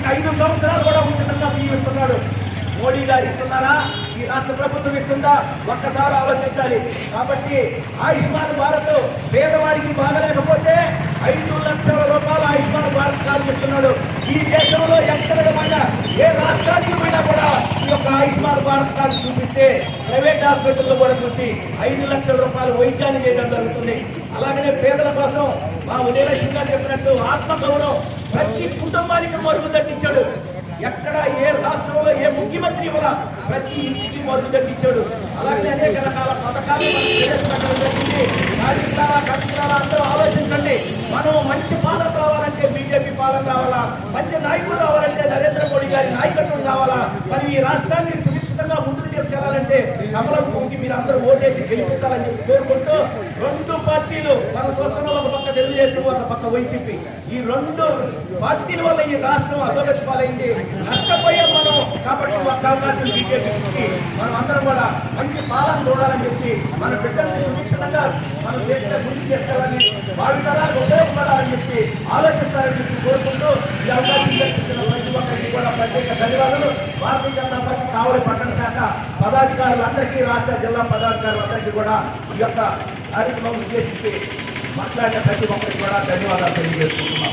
ఇంక ఐదు సంవత్సరాలు కూడా ఉచితంగా బియ్యం ఇస్తున్నాడు మోడీ గారు ఇస్తున్నారా? ఈ రాష్ట్ర ప్రభుత్వం ఇస్తుందా? ఒక్కసారి ఆలోచించాలి. కాబట్టి ఆయుష్మాన్ భారత్ పేదవాడికి బాగలేకపోతే ఐదు లక్షల రూపాయలు ఆయుష్మాన్ భారత్ కార్డు ఇస్తున్నాడు. ఈ దేశంలో ఎక్కడ విధమైన ఏ రాష్ట్రానికి పోయినా కూడా ఈ యొక్క ఆయుష్మాన్ భారత్ కార్డు చూపిస్తే ప్రైవేట్ హాస్పిటల్లో కూడా చూసి ఐదు లక్షల రూపాయలు వైద్యాన్ని చేయడం జరుగుతుంది. అలాగనే పేదల కోసం మా ఉదయలక్ష్మి గారు చెప్పినట్టు ఆత్మగౌరవం ప్రతి కుటుంబానికి మరుగు తగ్గించాడు ఎక్కడ ఏ రాష్ట్రంలో ఏ ముఖ్యమంత్రి కూడా ప్రతి ఇంటికి మరుగు తగ్గించాడు అలాగే అనేక రకాల పథకాలు ప్రవేశపెట్టడం జరిగింది. సాధిస్తారా అందరూ ఆలోచించండి. మనం మంచి పాలన రావాలంటే బీజేపీ పాలన రావాలా మంచి నాయకుడు రావాలంటే నరేంద్ర మోడీ గారి నాయకత్వం రావాలా మరి ఈ రాష్ట్రాన్ని సురక్షితంగా ముందుకు తీసుకెళ్ళాలంటే కమలం మీరు అందరూ ఓటేసి గెలిపించాలని చెప్పి కోరుకుంటూ రెండు పార్టీలు మన కోసం ఒక పక్క తెలుగుదేశం ఒక పక్క వైసీపీ. ఈ రెండు పార్టీల వల్ల ఈ రాష్ట్రం అధోగతి పాలైంది. నష్టపోయాం మనం కాబట్టి ఒక అవకాశం బీజేపీకి మనం అందరం కూడా మంచి పాలన చూడాలని చెప్పి మన బిడ్డల్ని సురక్షితంగా మనం దేశంలో ముందుకు తీసుకెళ్ళాలని భావితరాలకు ఉపయోగపడాలని చెప్పి ఆలోచిస్తారని చెప్పి కోరుకుంటూ ఈ అవకాశం కల్పించిన ప్రతి ఒక్కరికి కూడా ప్రత్యేక ధన్యవాదాలు. భారతీయ జనతా పార్టీ కావలి పట్టణ శాఖ పదాధికారులందరికీ రాష్ట్ర జిల్లా పదాధికారులందరికీ కూడా ఈ యొక్క కార్యక్రమం ఉద్దేశించి మాట్లాడిన ప్రతి ఒక్కరికి కూడా ధన్యవాదాలు తెలియజేసుకుంటున్నాం.